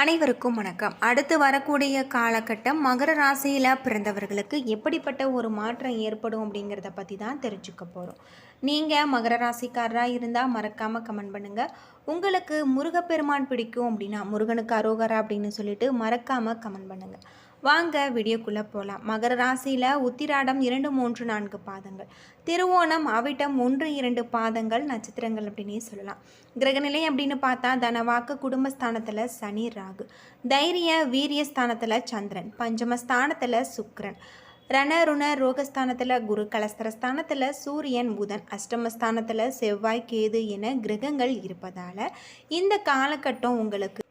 அனைவருக்கும் வணக்கம். அடுத்து வரக்கூடிய காலகட்டம் மகர ராசியில் பிறந்தவர்களுக்கு எப்படிப்பட்ட ஒரு மாற்றம் ஏற்படும் அப்படிங்கிறத பற்றி தான் தெரிஞ்சுக்க போகிறோம் நீங்கள் மகர ராசிக்காரராக இருந்தால் மறக்காமல் கமெண்ட் பண்ணுங்கள் உங்களுக்கு முருகப்பெருமான் பிடிக்கும் அப்படின்னா முருகனுக்கு அரோகரா அப்படின்னு சொல்லிட்டு மறக்காமல் கமெண்ட் பண்ணுங்கள் வாங்க வீடியோக்குள்ளே போகலாம் மகர ராசியில் உத்திராடம் இரண்டு மூன்று நான்கு பாதங்கள். திருவோணம் அவிட்டம் ஒன்று இரண்டு பாதங்கள் நட்சத்திரங்கள் அப்படின்னே சொல்லலாம். கிரகநிலை அப்படின்னு பார்த்தா தனவாக்கு குடும்பஸ்தானத்தில் சனி ராகு. தைரிய வீரிய ஸ்தானத்தில் சந்திரன். பஞ்சமஸ்தானத்தில் சுக்கரன். ரண ருண ரோகஸ்தானத்தில் குரு. கலஸ்தரஸ்தானத்தில் சூரியன் புதன். அஷ்டமஸ்தானத்தில் செவ்வாய் கேது என கிரகங்கள் இருப்பதால் இந்த காலகட்டம் உங்களுக்கு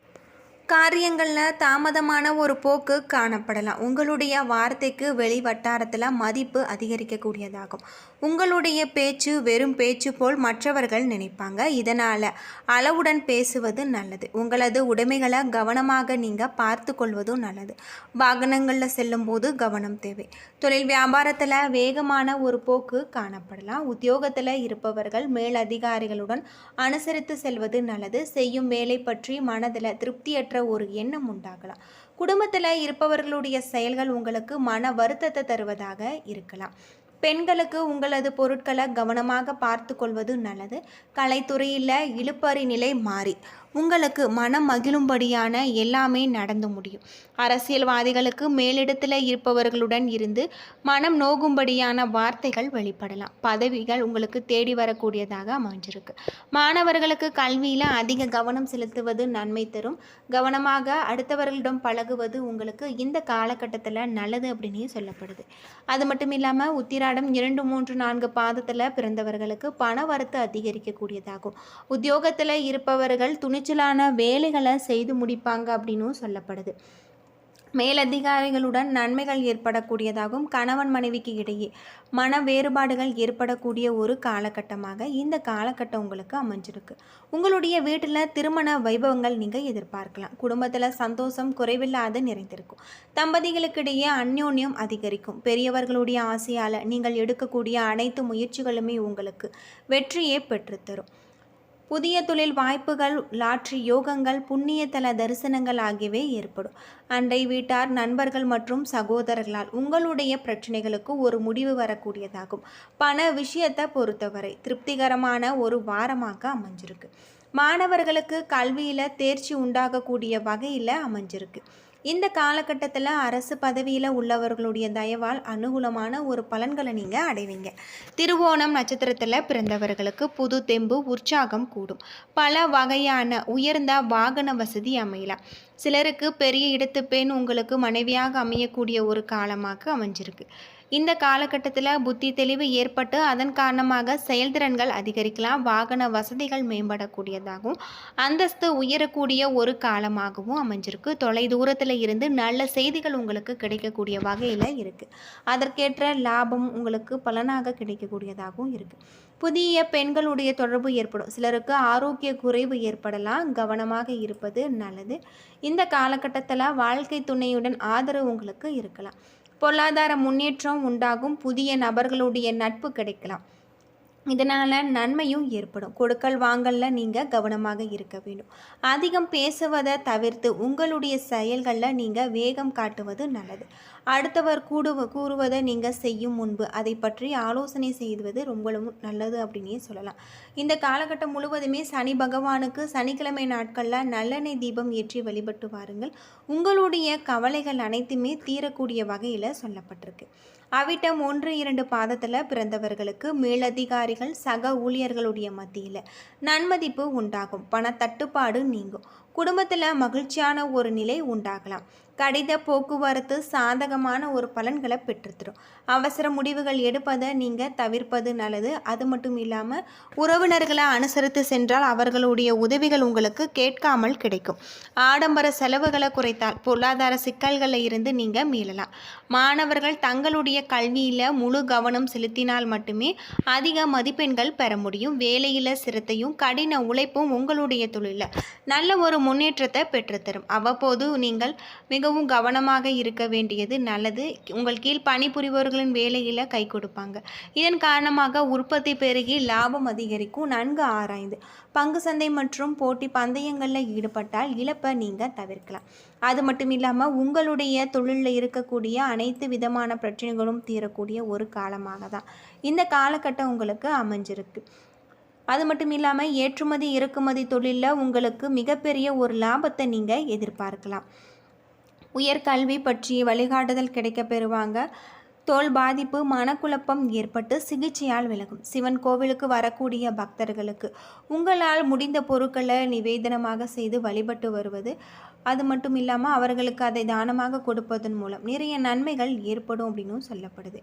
காரியங்களில் தாமதமான ஒரு போக்கு காணப்படலாம். உங்களுடைய வார்த்தைக்கு வெளி வட்டாரத்தில் மதிப்பு அதிகரிக்கக்கூடியதாகும். உங்களுடைய பேச்சு வெறும் பேச்சு போல் மற்றவர்கள் நினைப்பாங்க. இதனால் அளவுடன் பேசுவது நல்லது. உங்களது உடைமைகளை கவனமாக நீங்கள் பார்த்து கொள்வதும் நல்லது. வாகனங்களில் செல்லும்போது கவனம் தேவை. தொழில் வியாபாரத்தில் வேகமான ஒரு போக்கு காணப்படலாம். உத்தியோகத்தில் இருப்பவர்கள் மேலதிகாரிகளுடன் அனுசரித்து செல்வது நல்லது. செய்யும் வேலை பற்றி மனதில் திருப்தியற்ற ஒரு எண்ணம் உண்டாகலாம். குடும்பத்தில் இருப்பவர்களுடைய செயல்கள் உங்களுக்கு மன வருத்தத்தை தருவதாக இருக்கலாம். பெண்களுக்கு உங்களது பொருட்களை கவனமாக பார்த்து கொள்வது நல்லது. கலைத்துறையில் இழுப்பறி நிலை மாறி. உங்களுக்கு மனம் மகிழும்படியான எல்லாமே நடந்து முடியும். அரசியல்வாதிகளுக்கு மேலிடத்தில் இருப்பவர்களுடன் இருந்து மனம் நோகும்படியான வார்த்தைகள் வெளிப்படலாம். பதவிகள் உங்களுக்கு தேடி வரக்கூடியதாக அமைஞ்சிருக்கு. மாணவர்களுக்கு கல்வியில் அதிக கவனம் செலுத்துவது நன்மை தரும். கவனமாக அடுத்தவர்களிடம் பழகுவது உங்களுக்கு இந்த காலகட்டத்தில் நல்லது அப்படின்னு சொல்லப்படுது. அது மட்டும் இல்லாமல் உத்திராடம் இரண்டு மூன்று நான்கு பாதத்தில் பிறந்தவர்களுக்கு பண வரத்து அதிகரிக்கக்கூடியதாகும். உத்தியோகத்தில் இருப்பவர்கள் துணிச்சலான வேலைகளை செய்து முடிப்பாங்க அப்படின்னும் சொல்லப்படுது. மேலதிகாரிகளுடன் நன்மைகள் ஏற்படக்கூடியதாகவும் கணவன் மனைவிக்கு இடையே மன வேறுபாடுகள் ஏற்படக்கூடிய ஒரு காலகட்டமாக இந்த காலகட்டம் உங்களுக்கு அமைஞ்சிருக்கு. உங்களுடைய வீட்டில் திருமண வைபவங்கள் நீங்கள் எதிர்பார்க்கலாம். குடும்பத்தில் சந்தோஷம் குறைவில்லாது நிறைந்திருக்கும். தம்பதிகளுக்கிடையே அந்யோன்யம் அதிகரிக்கும். பெரியவர்களுடைய ஆசையால் நீங்கள் எடுக்கக்கூடிய அனைத்து முயற்சிகளுமே உங்களுக்கு வெற்றியை பெற்றுத்தரும். புதிய தொழில் வாய்ப்புகள் லாட்ரி யோகங்கள் புண்ணியதல தரிசனங்கள் ஆகியவை ஏற்படும். அண்டை வீட்டார் நண்பர்கள் மற்றும் சகோதரர்களால் உங்களுடைய பிரச்சனைகளுக்கு ஒரு முடிவு வரக்கூடியதாகும். பண விஷயத்தை பொறுத்தவரை திருப்திகரமான ஒரு வாரமாக அமைஞ்சிருக்கு. மாணவர்களுக்கு கல்வியில் தேர்ச்சி உண்டாகக்கூடிய வகையில் அமைஞ்சிருக்கு. இந்த காலகட்டத்தில் அரசு பதவியில் உள்ளவர்களுடைய தயவால் அனுகூலமான ஒரு பலன்களை நீங்கள் அடைவீங்க. திருவோணம் நட்சத்திரத்தில் பிறந்தவர்களுக்கு புது தெம்பு உற்சாகம் கூடும். பல வகையான உயர்ந்த வாகன வசதி அமையலாம். சிலருக்கு பெரிய இடத்து பெண் உங்களுக்கு மனைவியாக அமையக்கூடிய ஒரு காலமாக அமைஞ்சிருக்கு. இந்த காலகட்டத்தில் புத்தி தெளிவு ஏற்பட்டு அதன் காரணமாக செயல்திறன்கள் அதிகரிக்கலாம் வாகன வசதிகள் மேம்படக்கூடியதாகவும் அந்தஸ்து உயரக்கூடிய ஒரு காலமாகவும் அமைஞ்சிருக்கு. தொலை தூரத்தில் இருந்து நல்ல செய்திகள் உங்களுக்கு கிடைக்கக்கூடிய வகையில் இருக்குது அதற்கேற்ற லாபம் உங்களுக்கு பலனாக கிடைக்கக்கூடியதாகவும் இருக்குது புதிய பெண்களுடைய தொடர்பு ஏற்படும். சிலருக்கு ஆரோக்கிய குறைவு ஏற்படலாம். கவனமாக இருப்பது நல்லது. இந்த காலகட்டத்தில் வாழ்க்கை துணையுடன் ஆதரவு உங்களுக்கு இருக்கலாம். பொருளாதார முன்னேற்றம் உண்டாகும். புதிய நபர்களுடைய நட்பு கிடைக்கலாம். இதனால் நன்மையும் ஏற்படும். கொடுக்கல் வாங்கலில் நீங்கள் கவனமாக இருக்க வேண்டும். அதிகம் பேசுவதை தவிர்த்து உங்களுடைய செயல்களில் நீங்கள் வேகம் காட்டுவது நல்லது. அடுத்தவர் கூடுவ கூறுவதை நீங்கள் செய்யும் முன்பு அதை பற்றி ஆலோசனை செய்வது ரொம்பவும் நல்லது அப்படின்னே சொல்லலாம். இந்த காலகட்டம் முழுவதுமே சனி பகவானுக்கு சனிக்கிழமை நாட்களில் நல்லெண்ணெய் தீபம் ஏற்றி வழிபட்டு வாருங்கள். உங்களுடைய கவலைகள் அனைத்துமே தீரக்கூடிய வகையில் சொல்லப்பட்டிருக்கு. அவிட்டம் ஒன்று இரண்டு பாதத்தில் பிறந்தவர்களுக்கு மேலதிகாரி வேலைகள் சக ஊழியர்களுடைய மத்தியில் நன்மதிப்பு உண்டாகும். பணத்தட்டுப்பாடு நீங்கும். குடும்பத்தில் மகிழ்ச்சியான ஒரு நிலை உண்டாகலாம். கடித போக்குவரத்து சாதகமான ஒரு பலன்களை பெற்றுத்தரும். அவசர முடிவுகள் எடுப்பதை நீங்கள் தவிர்ப்பது நல்லது. அது மட்டும் இல்லாமல் உறவினர்களை அனுசரித்து சென்றால் அவர்களுடைய உதவிகள் உங்களுக்கு கேட்காமல் கிடைக்கும். ஆடம்பர செலவுகளை குறைத்தால் பொருளாதார சிக்கல்களில் இருந்து நீங்கள் மீளலாம். மாணவர்கள் தங்களுடைய கல்வியில் முழு கவனம் செலுத்தினால் மட்டுமே அதிக மதிப்பெண்கள் பெற முடியும். வேலையில் சிரத்தையும் கடின உழைப்பும் உங்களுடைய தொழிலில். நல்ல ஒரு முன்னேற்றத்தை பெற்றுத்தரும். அவ்வப்போது நீங்கள் மிகவும் கவனமாக இருக்க வேண்டியது நல்லது. உங்கள் கீழ் பணிபுரிபவர்களின் வேலையில் கை கொடுப்பாங்க. இதன் காரணமாக உற்பத்தி பெருகி லாபம் அதிகரிக்கும். நன்கு ஆராய்ந்து பங்கு சந்தை மற்றும் போட்டி பந்தயங்களில் ஈடுபட்டால் இழப்பை நீங்கள் தவிர்க்கலாம். அது மட்டும் இல்லாமல் உங்களுடைய தொழிலில் இருக்கக்கூடிய அனைத்து விதமான பிரச்சனைகளும் தீரக்கூடிய ஒரு காலமாக தான் இந்த காலகட்டம் உங்களுக்கு அமைஞ்சிருக்கு. அது மட்டும் இல்லாமல் ஏற்றுமதி இறக்குமதி தொழிலில் உங்களுக்கு மிகப்பெரிய ஒரு லாபத்தை நீங்கள் எதிர்பார்க்கலாம். உயர்கல்வி பற்றி வழிகாட்டுதல் கிடைக்க பெறுவாங்க. தோல் பாதிப்பு மனக்குழப்பம் ஏற்பட்டு சிகிச்சையால் விலகும். சிவன் கோவிலுக்கு வரக்கூடிய பக்தர்களுக்கு உங்களால் முடிந்த பொருட்களை நிவேதனமாக செய்து வழிபட்டு வருவது அது மட்டும் இல்லாமல் அவர்களுக்கு அதை தானமாக கொடுப்பதன் மூலம் நிறைய நன்மைகள் ஏற்படும் அப்படின்னும் சொல்லப்படுது.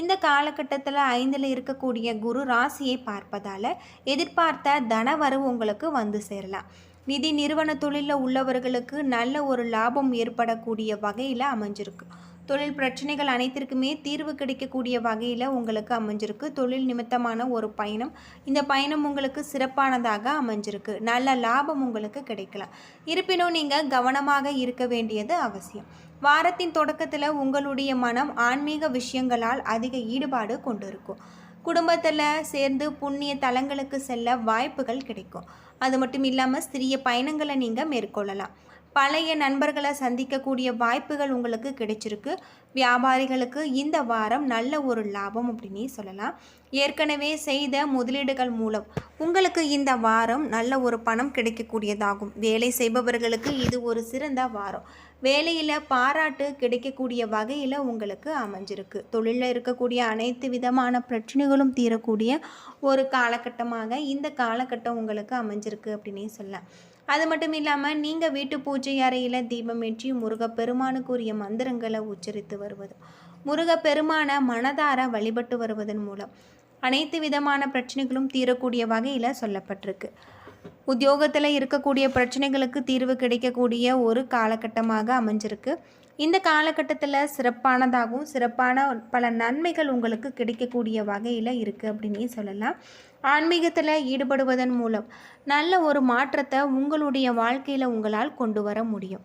இந்த காலகட்டத்தில் ஐந்தில் இருக்கக்கூடிய குரு ராசியை பார்ப்பதால் எதிர்பார்த்த தனவரவு உங்களுக்கு வந்து சேரலாம். நிதி நிறுவன தொழிலில் உள்ளவர்களுக்கு நல்ல ஒரு லாபம் ஏற்படக்கூடிய வகையில் அமைஞ்சிருக்கு. தொழில் பிரச்சனைகள் அனைத்திற்குமே தீர்வு கிடைக்கக்கூடிய வகையில் உங்களுக்கு அமைஞ்சிருக்கு. தொழில் நிமித்தமான ஒரு பயணம். இந்த பயணம் உங்களுக்கு சிறப்பானதாக அமைஞ்சிருக்கு. நல்ல லாபம் உங்களுக்கு கிடைக்கலாம். இருப்பினும் நீங்கள் கவனமாக இருக்க வேண்டியது அவசியம். வாரத்தின் தொடக்கத்தில் உங்களுடைய மனம் ஆன்மீக விஷயங்களால் அதிக ஈடுபாடு கொண்டிருக்கும். குடும்பத்தில் சேர்ந்து புண்ணிய தலங்களுக்கு செல்ல வாய்ப்புகள் கிடைக்கும். அது மட்டும் இல்லாமல் சிறிய பயணங்களை நீங்கள் மேற்கொள்ளலாம். பழைய நண்பர்களை சந்திக்கக்கூடிய வாய்ப்புகள் உங்களுக்கு கிடைச்சிருக்கு. வியாபாரிகளுக்கு இந்த வாரம் நல்ல ஒரு லாபம் அப்படின்னே சொல்லலாம். ஏற்கனவே செய்த முதலீடுகள் மூலம் உங்களுக்கு இந்த வாரம் நல்ல ஒரு பணம் கிடைக்கக்கூடியதாகும். வேலை செய்பவர்களுக்கு இது ஒரு சிறந்த வாரம். வேலையில் பாராட்டு கிடைக்கக்கூடிய வகையில் உங்களுக்கு அமைஞ்சிருக்கு. தொழிலில் இருக்கக்கூடிய அனைத்து விதமான பிரச்சனைகளும் தீரக்கூடிய ஒரு காலகட்டமாக இந்த காலகட்டம் உங்களுக்கு அமைஞ்சிருக்கு அப்படின்னே சொல்லலாம். அது மட்டும் இல்லாமல் நீங்கள் வீட்டு பூஜை அறையில் தீபம் ஏற்றி முருகப்பெருமானுக்குரிய மந்திரங்களை உச்சரித்து வருவது. முருகப்பெருமான மனதார வழிபட்டு வருவதன் மூலம் அனைத்து விதமான பிரச்சனைகளும் தீரக்கூடிய வகையில் சொல்லப்பட்டிருக்கு. உத்தியோகத்தில் இருக்கக்கூடிய பிரச்சனைகளுக்கு தீர்வு கிடைக்கக்கூடிய ஒரு காலகட்டமாக அமைஞ்சிருக்கு. இந்த காலகட்டத்தில் சிறப்பானதாகவும் சிறப்பான பல நன்மைகள் உங்களுக்கு கிடைக்கக்கூடிய வகையில் இருக்குது அப்படின்னே சொல்லலாம். ஆன்மீகத்தில் ஈடுபடுவதன் மூலம் நல்ல ஒரு மாற்றத்தை உங்களுடைய வாழ்க்கையில் உங்களால் கொண்டு வர முடியும்.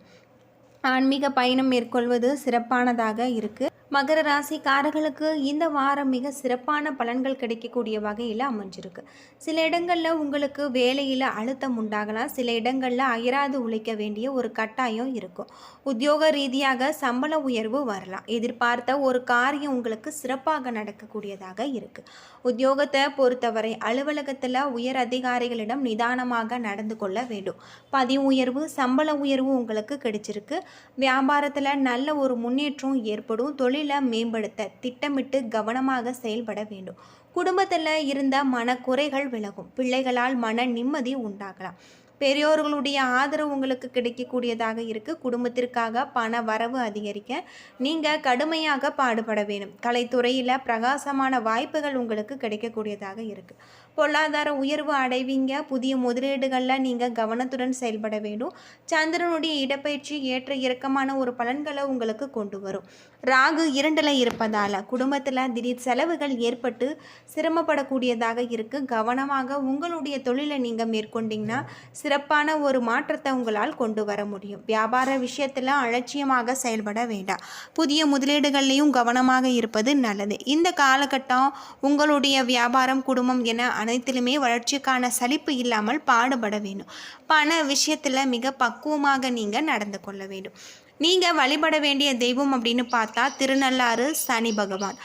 ஆன்மீக பயணம் மேற்கொள்வது சிறப்பானதாக இருக்குது மகர ராசிக்காரர்களுக்கு இந்த வாரம் மிக சிறப்பான பலன்கள் கிடைக்கக்கூடிய வகையில் அமைஞ்சிருக்கு. சில இடங்களில் உங்களுக்கு வேலையில் அழுத்தம் உண்டாகலாம். சில இடங்களில் அயராது உழைக்க வேண்டிய ஒரு கட்டாயம் இருக்கும். உத்தியோக ரீதியாக சம்பள உயர்வு வரலாம். எதிர்பார்த்த ஒரு காரியம் உங்களுக்கு சிறப்பாக நடக்கக்கூடியதாக இருக்குது உத்தியோகத்தை பொறுத்தவரை அலுவலகத்தில் உயர் அதிகாரிகளிடம் நிதானமாக நடந்து கொள்ள வேண்டும். பதிவு உயர்வு சம்பள உயர்வு உங்களுக்கு கிடைச்சிருக்கு. வியாபாரத்தில் நல்ல ஒரு முன்னேற்றம் ஏற்படும். தொழில் தொழிலை மேம்படுத்த திட்டமிட்டு கவனமாக செயல்பட வேண்டும். குடும்பத்தில் இருந்த மனக்குறைகள் விலகும். பிள்ளைகளால் மன நிம்மதி உண்டாகலாம். பெரியோர்களுடைய ஆதரவு உங்களுக்கு கிடைக்கக்கூடியதாக இருக்குது குடும்பத்திற்காக பண வரவு அதிகரிக்க நீங்கள் கடுமையாக பாடுபட வேணும் கலைத்துறையில் பிரகாசமான வாய்ப்புகள் உங்களுக்கு கிடைக்கக்கூடியதாக இருக்குது பொருளாதார உயர்வு அடைவீங்க. புதிய முதலீடுகளில் நீங்கள் கவனத்துடன் செயல்பட வேண்டும். சந்திரனுடைய இடப்பயிற்சி ஏற்ற இறக்கமான ஒரு பலன்களை உங்களுக்கு கொண்டு வரும். ராகு இரண்டில் இருப்பதால் குடும்பத்தில் திடீர் செலவுகள் ஏற்பட்டு சிரமப்படக்கூடியதாக இருக்குது கவனமாக உங்களுடைய தொழிலை நீங்கள் மேற்கொண்டீங்கன்னா சிறப்பான ஒரு மாற்றத்தை உங்களால் கொண்டு வர முடியும். வியாபார விஷயத்தில் அலட்சியமாக செயல்பட வேண்டாம். புதிய முதலீடுகள்லையும் கவனமாக இருப்பது நல்லது. இந்த காலகட்டம் உங்களுடைய வியாபாரம் குடும்பம் என அனைத்திலுமே வளர்ச்சிக்கான சலிப்பு இல்லாமல் பாடுபட வேண்டும். பண விஷயத்தில் மிக பக்குவமாக நீங்கள் நடந்து கொள்ள வேண்டும். நீங்கள் வழிபட வேண்டிய தெய்வம் அப்படின்னு பார்த்தா திருநள்ளாறு சனி பகவான்.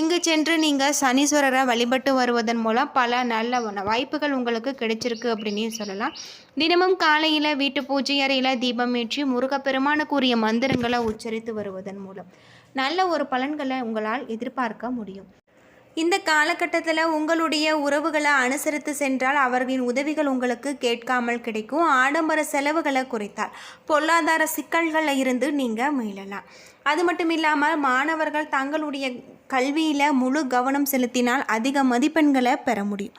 இங்கு சென்று நீங்கள் சனீஸ்வரரை வழிபட்டு வருவதன் மூலம் பல நல்ல வாய்ப்புகள் உங்களுக்கு கிடைச்சிருக்கு அப்படின்னு சொல்லலாம். தினமும் காலையில் வீட்டு பூஜை அறையில் தீபம் ஏற்றி முருகப்பெருமானுக்குரிய மந்திரங்களை உச்சரித்து வருவதன் மூலம் நல்ல ஒரு பலன்களை உங்களால் எதிர்பார்க்க முடியும். இந்த காலகட்டத்தில் உங்களுடைய உறவுகளை அனுசரித்து சென்றால் அவர்களின் உதவிகள் உங்களுக்கு கேட்காமல் கிடைக்கும். ஆடம்பர செலவுகளை குறைத்தால் பொருளாதார சிக்கல்களில் இருந்து நீங்கள் மீளலாம். அது மட்டும் இல்லாமல் மாணவர்கள் தங்களுடைய கல்வியில் முழு கவனம் செலுத்தினால் அதிக மதிப்பெண்களை பெற முடியும்.